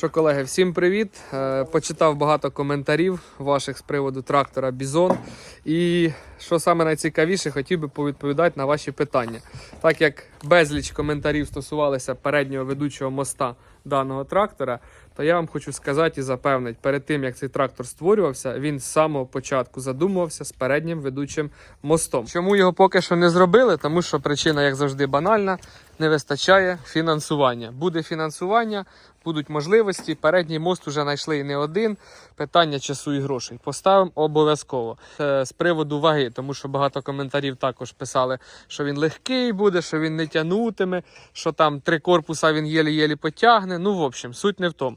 Що, колеги, всім привіт! Е, Почитав багато коментарів ваших з приводу трактора Бізон. І що саме найцікавіше, хотів би повідповідати на ваші питання. Так як безліч коментарів стосувалися переднього ведучого моста даного трактора, то я вам хочу сказати і запевнити, перед тим як цей трактор створювався, він з самого початку задумувався з переднім ведучим мостом. Чому його поки що не зробили? Тому що причина, як завжди, банальна. Не вистачає фінансування. Буде фінансування, будуть можливості. Передній мост вже знайшли і не один. Питання часу і грошей. Поставимо обов'язково. З приводу ваги, тому що багато коментарів також писали, що він легкий буде, що він не тягнутиме, що там три корпуса він єлі-єлі потягне. Ну, в общем, суть не в тому.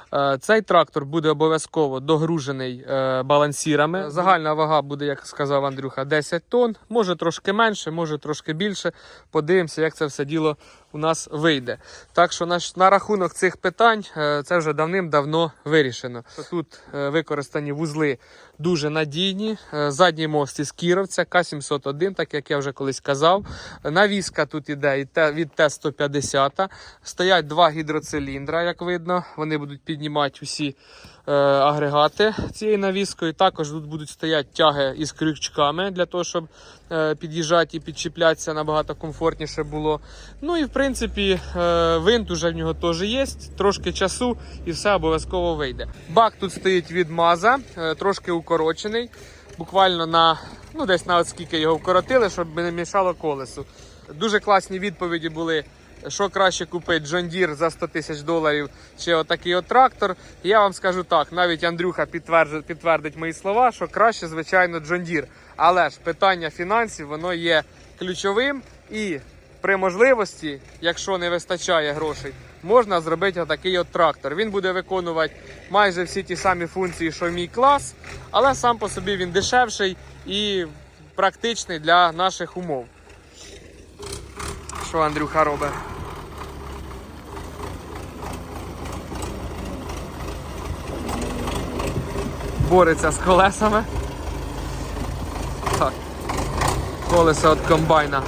Цей трактор буде обов'язково догружений е, балансірами. Загальна вага буде, як сказав Андрюха, 10 тонн. Може трошки менше, може трошки більше. Подивимося, як це все діло у нас вийде. Так що на, рахунок цих питань е, це вже давним-давно вирішено. Тут е, використані вузли дуже надійні. Е, Задній мост із Кіровця, К-701, так як я вже колись казав. Навіска тут іде від Т-150. Стоять два гідроциліндра, як видно. Вони будуть піднімати усі е, агрегати цією навіскою. Також тут будуть стояти тяги із крючками для того, щоб е, під'їжджати і підчіплятися набагато комфортніше було. Ну і в принципі е, винт уже в нього теж є. Трошки часу і все обов'язково вийде. Бак тут стоїть від маза, е, трошки укорочений. Буквально на ну десь на от скільки його вкоротили, щоб не мішало колесу. Дуже класні відповіді були. Що краще купити Deere за 100 тисяч доларів чи отакий от трактор. Я вам скажу так, навіть Андрюха підтвердить, підтвердить мої слова, що краще, звичайно, Deere. Але ж питання фінансів воно є ключовим і при можливості, якщо не вистачає грошей, можна зробити отакий от трактор. Він буде виконувати майже всі ті самі функції, що мій клас, але сам по собі він дешевший і практичний для наших умов. Що Андрюха робить? Бореться з колесами. Так. Колесо від комбайна.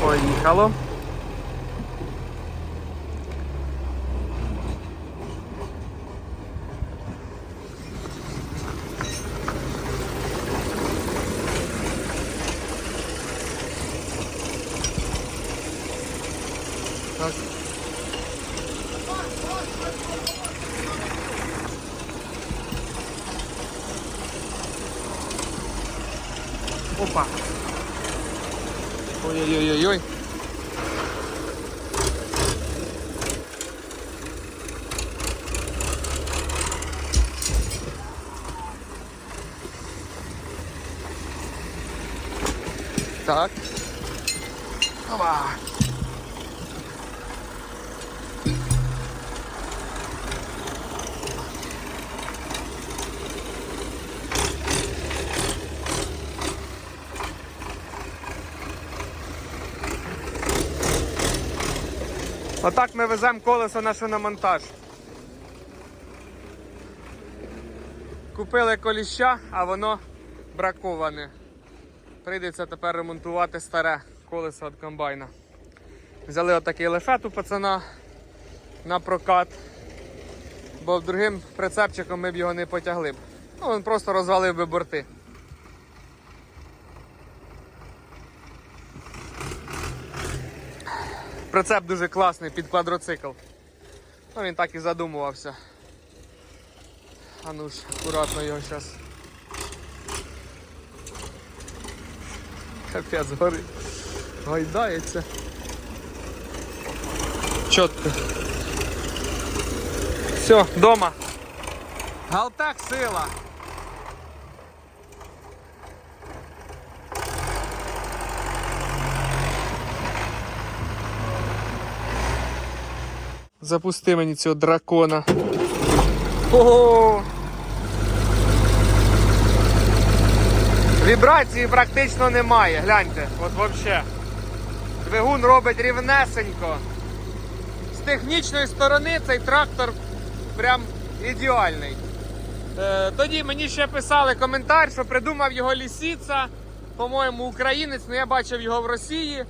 Поїхало. Так. Опа. Ой-ой-ой-ой. Так. Опа. Отак ми веземо колесо на шиномонтаж. Купили коліща, а воно браковане. Прийдеться тепер ремонтувати старе колесо від комбайна. Взяли отакий лефет у пацана на прокат, бо другим прицепчиком ми б його не потягли б. Ну, він просто розвалив би борти. Прицеп дуже класний під квадроцикл. Ну, він так і задумувався. А ну ж, акуратно його зараз. Капець горить. Гойдається. Чітко. Все, дома. Галтак сила. Запусти мені цього дракона. Ого! Вібрації практично немає, гляньте, от взагалі. Двигун робить рівнесенько. З технічної сторони цей трактор прям ідеальний. Е, тоді мені ще писали коментар, що придумав його лісіца, по-моєму, українець, але я бачив його в Росії.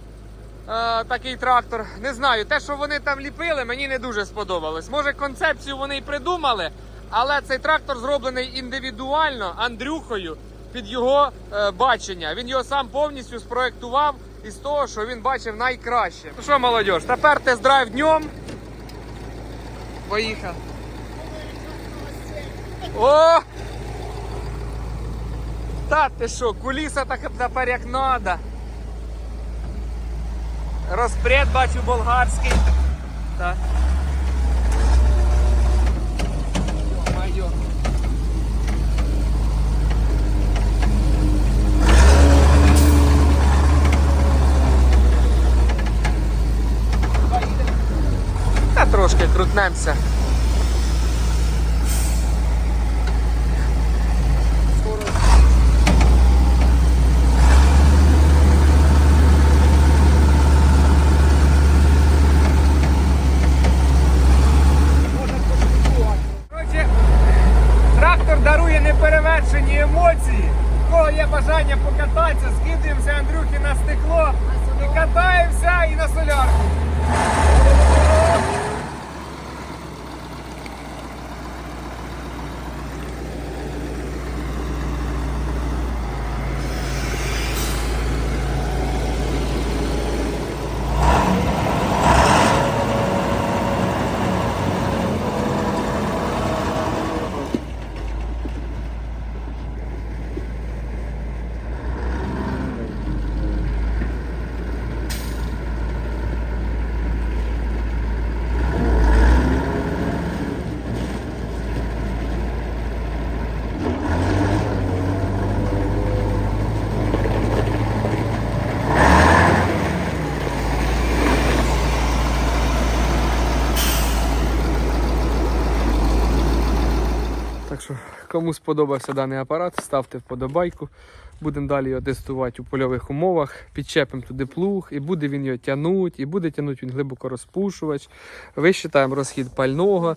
Такий трактор. Не знаю, те, що вони там ліпили, мені не дуже сподобалось. Може, концепцію вони й придумали, але цей трактор зроблений індивідуально Андрюхою під його е, бачення. Він його сам повністю спроектував із того, що він бачив найкраще. Ну що, молодь, тепер тест-драйв днем. Поїхав. О! Та ти що, куліса так тепер як надо. Розпред бачу болгарський. Так. Трошки крутнемося. Покататися, скидуємося Андрюхи на стекло і катаємося і на солярку. Так що, кому сподобався даний апарат, ставте вподобайку. Будемо далі його тестувати у польових умовах. Підчепимо туди плуг, і буде він його тягнути, і буде тягнути він глибоко розпушувач. Висчитаємо розхід пального,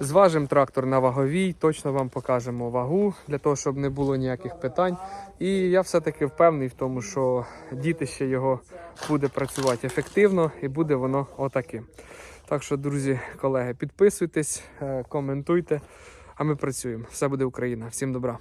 зважимо трактор на ваговій, точно вам покажемо вагу для того, щоб не було ніяких питань. І я все-таки впевнений в тому, що дітище його буде працювати ефективно і буде воно отаким. Так що, друзі, колеги, підписуйтесь, е, коментуйте. А ми працюємо. Все буде Україна. Всім добра.